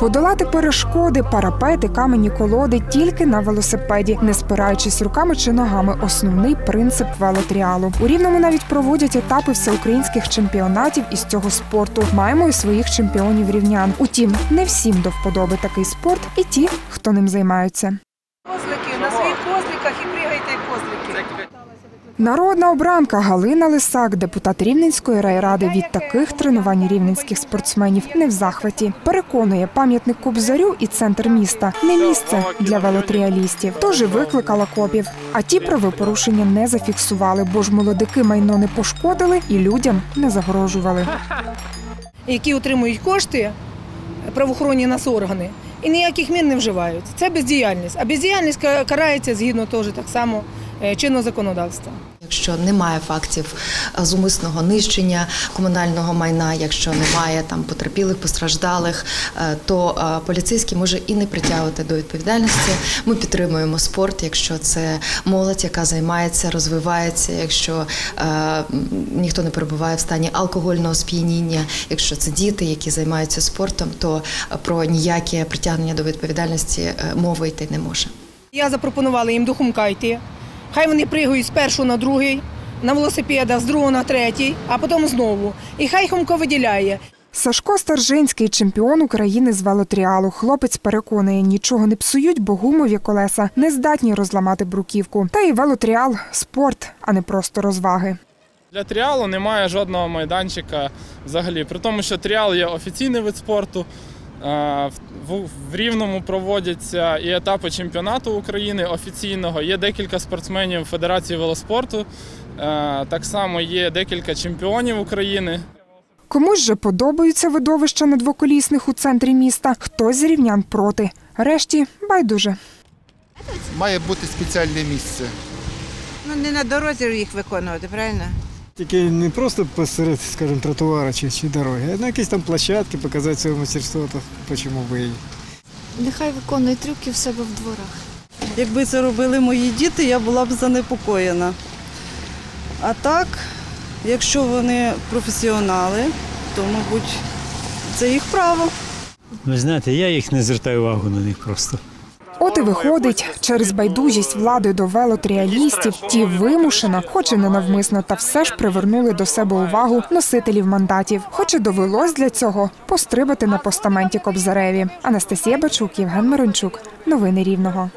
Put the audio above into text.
Подолати перешкоди, парапети, камені колоди тільки на велосипеді, не спираючись руками чи ногами. Основний принцип велотріалу. У рівному навіть проводять етапи всеукраїнських чемпіонатів із цього спорту. Маємо і своїх чемпіонів рівнян. Утім, не всім до вподоби такий спорт, і ті, хто ним займаються. Козлики, на своїх козликах і козлики. Народна обранка Галина Лисак, депутат Рівненської райради, від таких тренувань рівненських спортсменів не в захваті. Переконує пам'ятник Кобзарю і центр міста не місце для велотріалістів. Тож і викликала копів. А ті правопорушення не зафіксували, бо ж молодики майно не пошкодили і людям не загрожували. Які отримують кошти правоохоронні нас органи і ніяких мін не вживають. Це бездіяльність. А бездіяльність карається згідно теж так само чинного законодавства. Якщо немає фактів е, зумисного нищення комунального майна, якщо немає там потерпілих, постраждалих, е, то е, поліцейський може і не притягувати до відповідальності. Ми підтримуємо спорт, якщо це молодь, яка займається, розвивається, якщо е, ніхто не перебуває в стані алкогольного сп'яніння, якщо це діти, які займаються спортом, то е, про ніяке притягнення до відповідальності е, мови йти не може. Я запропонувала їм до Хумка йти. Хай вони пригають з першого на другий, на велосипедах, з другого на третій, а потім знову. І хай Хумко виділяє. Сашко Старжинський, чемпіон України з велотріалу. Хлопець переконує, нічого не псують, бо гумові колеса не здатні розламати бруківку. Та і велотріал спорт, а не просто розваги. Для тріалу немає жодного майданчика взагалі. При тому, що тріал є офіційний вид спорту. Е, В, Рівному проводяться і етапи чемпіонату України офіційного. Є декілька спортсменів Федерації велоспорту. е, Так само є декілька чемпіонів України. Комусь же подобаються видовища на двоколісних у центрі міста, хтось з рівнян проти. Решті байдуже. Має бути спеціальне місце. Ну не на дорозі їх виконувати, правильно? Тільки не просто посеред, скажімо, тротуара чи, чи дороги, а на якісь там площадки показати своє мастерство, то чому би і. Нехай виконує трюки в себе в дворах. Якби це робили мої діти, я була б занепокоєна. А так, якщо вони професіонали, то, мабуть, це їх право. Ви знаєте, я їх не звертаю увагу на них просто. От і виходить, через байдужість влади до велотріалістів ті вимушено, хоч і не навмисно, та все ж привернули до себе увагу носителів мандатів. Хоч і довелось для цього пострибати на постаменті Кобзареві. Анастасія Бачук, Євген Мирончук. Новини Рівного.